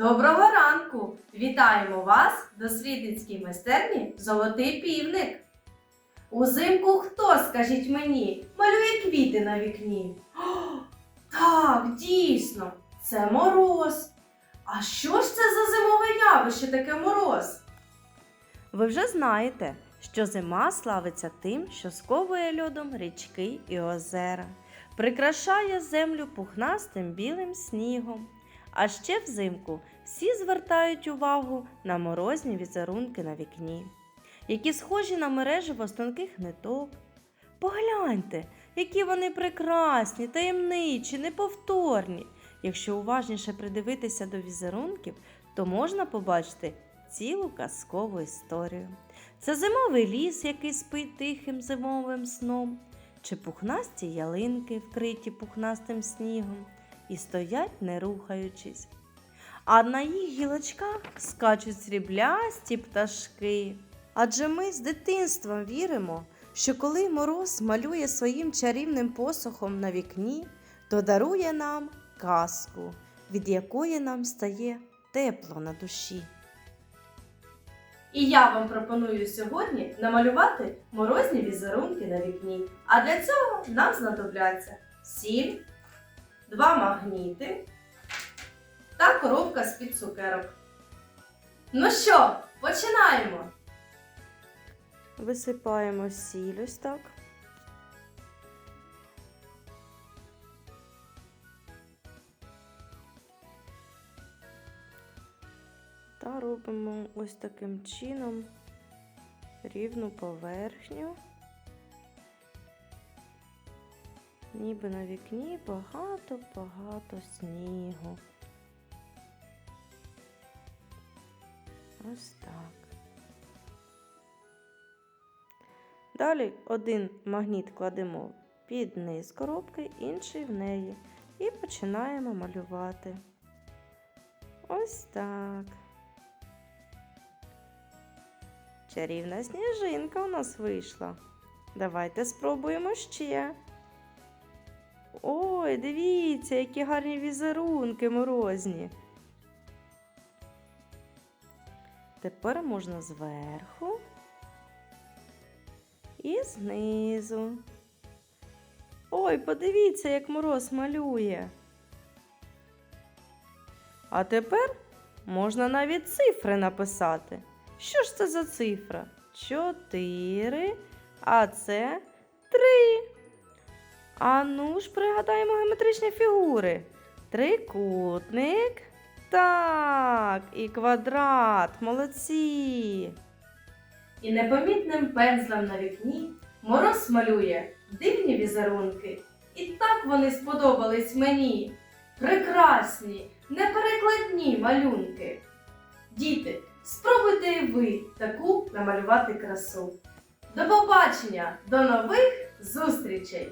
Доброго ранку! Вітаємо вас в дослідницькій майстерні Золотий півник. Узимку хто, скажіть мені, малює квіти на вікні? О, так, дійсно, це мороз. А що ж це за зимове явище таке мороз? Ви вже знаєте, що зима славиться тим, що сковує льодом річки і озера, прикрашає землю пухнастим білим снігом. А ще взимку всі звертають увагу на морозні візерунки на вікні, які схожі на мережево з тонких ниток. Погляньте, які вони прекрасні, таємничі, неповторні. Якщо уважніше придивитися до візерунків, то можна побачити цілу казкову історію. Це зимовий ліс, який спить тихим зимовим сном, чи пухнасті ялинки, вкриті пухнастим снігом, і стоять, не рухаючись. А на їх гілочках скачуть сріблясті пташки. Адже ми з дитинства віримо, що коли мороз малює своїм чарівним посохом на вікні, то дарує нам казку, від якої нам стає тепло на душі. І я вам пропоную сьогодні намалювати морозні візерунки на вікні. А для цього нам знадобляться сіль, два магніти та коробка з-під цукерок. Ну що, починаємо! Висипаємо сіль так. Та робимо ось таким чином рівну поверхню. Ніби на вікні багато-багато снігу. Ось так. Далі один магніт кладемо під низ коробки, інший в неї. І починаємо малювати. Ось так. Чарівна сніжинка у нас вийшла. Давайте спробуємо ще. Ой, дивіться, які гарні візерунки морозні. Тепер можна зверху і знизу. Ой, подивіться, як мороз малює. А тепер можна навіть цифри написати. Що ж це за цифра? Чотири, а це три. А ну ж пригадаємо геометричні фігури. Трикутник. Так, і квадрат. Молодці. І непомітним пензлем на вікні мороз малює дивні візерунки. І так вони сподобались мені. Прекрасні, неперекладні малюнки. Діти, спробуйте і ви таку намалювати красу. До побачення, до нових зустрічей!